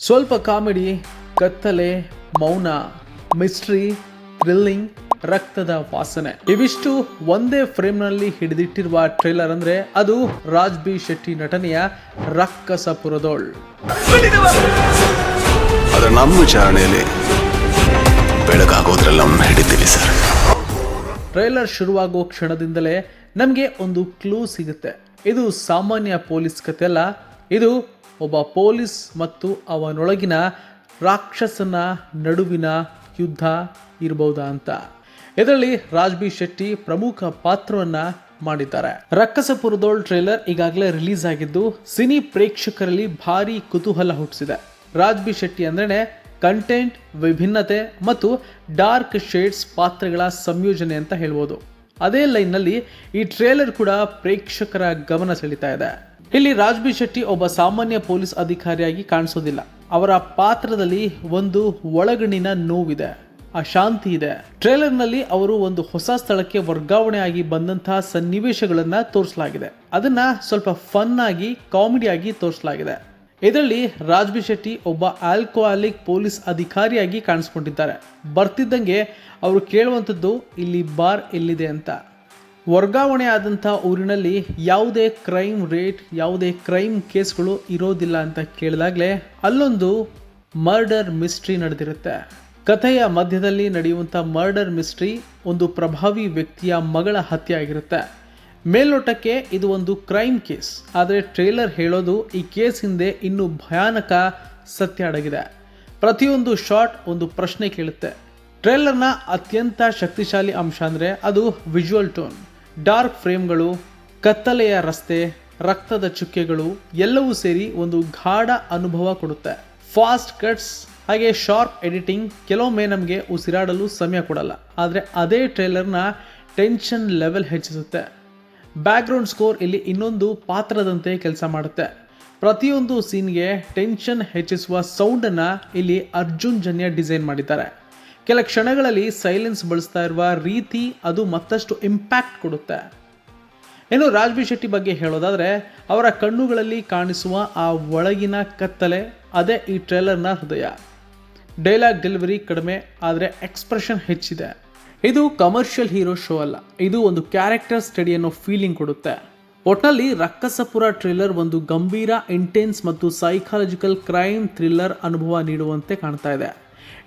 ಸ್ವಲ್ಪ ಕಾಮಿಡಿ ಕತ್ತಲೆ ಮೌನ ಮಿಸ್ಟ್ರಿ ಥ್ರಿಲ್ಲಿಂಗ್ ರಕ್ತದ ವಾಸನೆ. ಇವಿಷ್ಟು ಒಂದೇ ಫ್ರೇಮ್ನಲ್ಲಿ ಹಿಡಿದಿಟ್ಟಿರುವ ಟ್ರೇಲರ್ ಅಂದ್ರೆ ಅದು ರಾಜ್ ಬಿ ಶೆಟ್ಟಿ ನಟನೆಯ ರಕ್ಕಸ ಪುರದೋಳ್. ಅದು ನಮ್ಮ ವಿಚಾರಣೆಯಲ್ಲಿ ಬೆಳಗಾಗೋದ್ರಲ್ಲಿ ಅವನ್ನ ಹಿಡಿತೀವಿ ಸರ್. ಟ್ರೈಲರ್ ಶುರುವಾಗೋ ಕ್ಷಣದಿಂದಲೇ ನಮಗೆ ಒಂದು ಕ್ಲೂ ಸಿಗುತ್ತೆ. ಇದು ಸಾಮಾನ್ಯ ಪೊಲೀಸ್ ಕತೆ ಅಲ್ಲ ಇದು ಒಬ್ಬ ಪೊಲೀಸ್ ಮತ್ತು ಅವನೊಳಗಿನ ರಾಕ್ಷಸನ ನಡುವಿನ ಯುದ್ಧ ಇರಬಹುದಾ ಅಂತ. ಇದರಲ್ಲಿ ರಾಜ್ಬಿ ಶೆಟ್ಟಿ ಪ್ರಮುಖ ಪಾತ್ರವನ್ನ ಮಾಡಿದ್ದಾರೆ. ರಕ್ಕಸಪುರದೋಳ್ ಟ್ರೇಲರ್ ಈಗಾಗಲೇ ರಿಲೀಸ್ ಆಗಿದ್ದು, ಸಿನಿ ಪ್ರೇಕ್ಷಕರಲ್ಲಿ ಭಾರಿ ಕುತೂಹಲ ಹುಟ್ಟಿಸಿದೆ. ರಾಜ್ಬಿ ಶೆಟ್ಟಿ ಅಂದ್ರೆ ಕಂಟೆಂಟ್, ವಿಭಿನ್ನತೆ ಮತ್ತು ಡಾರ್ಕ್ ಶೇಡ್ಸ್ ಪಾತ್ರಗಳ ಸಂಯೋಜನೆ ಅಂತ ಹೇಳ್ಬೋದು. ಅದೇ ಲೈನ್ನಲ್ಲಿ ಈ ಟ್ರೇಲರ್ ಕೂಡ ಪ್ರೇಕ್ಷಕರ ಗಮನ ಸೆಳೀತಾ ಇದೆ. ಇಲ್ಲಿ ರಾಜ್ಬಿ ಶೆಟ್ಟಿ ಒಬ್ಬ ಸಾಮಾನ್ಯ ಪೊಲೀಸ್ ಅಧಿಕಾರಿಯಾಗಿ ಕಾಣಿಸೋದಿಲ್ಲ. ಅವರ ಪಾತ್ರದಲ್ಲಿ ಒಂದು ಒಳಗಣಿನ ನೋವಿದೆ. ಅಶಾಂತಿ ಇದೆ. ಟ್ರೇಲರ್ನಲ್ಲಿ ಅವರು ಒಂದು ಹೊಸ ಸ್ಥಳಕ್ಕೆ ವರ್ಗಾವಣೆ ಆಗಿ ಬಂದಂತಹ ಸನ್ನಿವೇಶಗಳನ್ನ ತೋರಿಸಲಾಗಿದೆ. ಅದನ್ನ ಸ್ವಲ್ಪ ಫನ್ ಆಗಿ ಕಾಮಿಡಿ ಆಗಿ ತೋರಿಸಲಾಗಿದೆ. ಇದರಲ್ಲಿ ರಾಜ್ಬಿ ಶೆಟ್ಟಿ ಒಬ್ಬ ಆಲ್ಕೋಹಾಲಿಕ್ ಪೊಲೀಸ್ ಅಧಿಕಾರಿಯಾಗಿ ಕಾಣಿಸ್ಕೊಂಡಿದ್ದಾರೆ. ಬರ್ತಿದ್ದಂಗೆ ಅವರು ಕೇಳುವಂಥದ್ದು, ಇಲ್ಲಿ ಬಾರ್ ಎಲ್ಲಿದೆ ಅಂತ. ವರ್ಗಾವಣೆ ಆದಂಥ ಊರಿನಲ್ಲಿ ಯಾವುದೇ ಕ್ರೈಮ್ ರೇಟ್ ಯಾವುದೇ ಕ್ರೈಮ್ ಕೇಸ್ಗಳು ಇರೋದಿಲ್ಲ ಅಂತ ಕೇಳಿದಾಗಲೇ ಅಲ್ಲೊಂದು ಮರ್ಡರ್ ಮಿಸ್ಟ್ರಿ ನಡೆದಿರುತ್ತೆ. ಕಥೆಯ ಮಧ್ಯದಲ್ಲಿ ನಡೆಯುವಂಥ ಮರ್ಡರ್ ಮಿಸ್ಟ್ರಿ ಒಂದು ಪ್ರಭಾವಿ ವ್ಯಕ್ತಿಯ ಮಗಳ ಹತ್ಯೆ ಆಗಿರುತ್ತೆ. ಮೇಲ್ನೋಟಕ್ಕೆ ಇದು ಒಂದು ಕ್ರೈಮ್ ಕೇಸ್ ಆದರೆ ಟ್ರೇಲರ್ ಹೇಳೋದು ಈ ಕೇಸ್ ಹಿಂದೆ ಇನ್ನೂ ಭಯಾನಕ ಸತ್ಯ ಅಡಗಿದೆ. ಪ್ರತಿಯೊಂದು ಶಾಟ್ ಒಂದು ಪ್ರಶ್ನೆ ಕೇಳುತ್ತೆ. ಟ್ರೇಲರ್ನ ಅತ್ಯಂತ ಶಕ್ತಿಶಾಲಿ ಅಂಶ ಅಂದರೆ ಅದು ವಿಜುವಲ್ ಟೋನ್ ಡಾರ್ಕ್ ಫ್ರೇಮ್ಗಳು, ಕತ್ತಲೆಯ ರಸ್ತೆ, ರಕ್ತದ ಚುಕ್ಕೆಗಳು ಎಲ್ಲವೂ ಸೇರಿ ಒಂದು ಗಾಢ ಅನುಭವ ಕೊಡುತ್ತೆ. ಫಾಸ್ಟ್ ಕಟ್ಸ್ ಹಾಗೆ ಶಾರ್ಪ್ ಎಡಿಟಿಂಗ್ ಕೆಲವೊಮ್ಮೆ ನಮಗೆ ಉಸಿರಾಡಲು ಸಮಯ ಕೊಡಲ್ಲ. ಆದರೆ ಅದೇ ಟ್ರೇಲರ್ನ ಟೆನ್ಷನ್ ಲೆವೆಲ್ ಹೆಚ್ಚಿಸುತ್ತೆ. ಬ್ಯಾಕ್ಗ್ರೌಂಡ್ ಸ್ಕೋರ್ ಇಲ್ಲಿ ಇನ್ನೊಂದು ಪಾತ್ರದಂತೆ ಕೆಲಸ ಮಾಡುತ್ತೆ. ಪ್ರತಿಯೊಂದು ಸೀನ್ಗೆ ಟೆನ್ಷನ್ ಹೆಚ್ಚಿಸುವ ಸೌಂಡನ್ನು ಇಲ್ಲಿ ಅರ್ಜುನ್ ಜನ್ಯ ಡಿಸೈನ್ ಮಾಡಿದ್ದಾರೆ. ಕೆಲ ಕ್ಷಣಗಳಲ್ಲಿ ಸೈಲೆನ್ಸ್ ಬಳಸ್ತಾ ಇರುವ ರೀತಿ ಅದು ಮತ್ತಷ್ಟು ಇಂಪ್ಯಾಕ್ಟ್ ಕೊಡುತ್ತೆ. ಇನ್ನು ರಾಜ್ವಿ ಶೆಟ್ಟಿ ಬಗ್ಗೆ ಹೇಳೋದಾದರೆ, ಅವರ ಕಣ್ಣುಗಳಲ್ಲಿ ಕಾಣಿಸುವ ಆ ಒಳಗಿನ ಕತ್ತಲೆ, ಅದೇ ಈ ಟ್ರೇಲರ್ನ ಹೃದಯ. ಡೈಲಾಗ್ ಡೆಲಿವರಿ ಕಡಿಮೆ, ಆದರೆ ಎಕ್ಸ್ಪ್ರೆಷನ್ ಹೆಚ್ಚಿದೆ. ಇದು ಕಮರ್ಷಿಯಲ್ ಹೀರೋ ಶೋ ಅಲ್ಲ, ಇದು ಒಂದು ಕ್ಯಾರೆಕ್ಟರ್ ಸ್ಟಡಿ ಅನ್ನೋ ಫೀಲಿಂಗ್ ಕೊಡುತ್ತೆ. ಒಟ್ನಲ್ಲಿ ರಕ್ಕಸಪುರ ಟ್ರಿಲ್ಲರ್ ಒಂದು ಗಂಭೀರ ಇಂಟೆನ್ಸ್ ಮತ್ತು ಸೈಕಾಲಜಿಕಲ್ ಕ್ರೈಮ್ ಥ್ರಿಲ್ಲರ್ ಅನುಭವ ನೀಡುವಂತೆ ಕಾಣ್ತಾ ಇದೆ.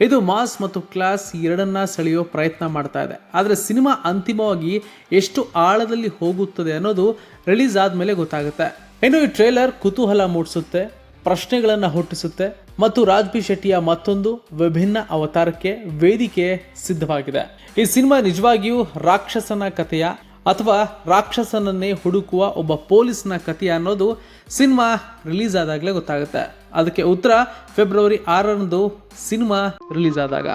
ಇದು ಮಾಸ್ ಮತ್ತು ಕ್ಲಾಸ್ ಎರಡನ್ನ ಸೆಳೆಯೋ ಪ್ರಯತ್ನ ಮಾಡ್ತಾ ಇದೆ. ಆದರೆ ಸಿನಿಮಾ ಅಂತಿಮವಾಗಿ ಎಷ್ಟು ಆಳದಲ್ಲಿ ಹೋಗುತ್ತದೆ ಅನ್ನೋದು ರಿಲೀಸ್ ಆದಮೇಲೆ ಗೊತ್ತಾಗುತ್ತೆ. ಇನ್ನು ಈ ಟ್ರೇಲರ್ ಕುತೂಹಲ ಮೂಡಿಸುತ್ತೆ, ಪ್ರಶ್ನೆಗಳನ್ನು ಹುಟ್ಟಿಸುತ್ತೆ ಮತ್ತು ರಾಜ್ಬಿ ಶೆಟ್ಟಿಯ ಮತ್ತೊಂದು ವಿಭಿನ್ನ ಅವತಾರಕ್ಕೆ ವೇದಿಕೆ ಸಿದ್ಧವಾಗಿದೆ. ಈ ಸಿನಿಮಾ ನಿಜವಾಗಿಯೂ ರಾಕ್ಷಸನ ಕಥೆಯ ಅಥವಾ ರಾಕ್ಷಸನನ್ನೇ ಹುಡುಕುವ ಒಬ್ಬ ಪೊಲೀಸ್ನ ಕಥೆ ಅನ್ನೋದು ಸಿನಿಮಾ ರಿಲೀಸ್ ಆದಾಗಲೇ ಗೊತ್ತಾಗುತ್ತೆ. ಅದಕ್ಕೆ ಉತ್ತರ, ಫೆಬ್ರವರಿ ಆರರಂದು ಸಿನಿಮಾ ರಿಲೀಸ್ ಆದಾಗ.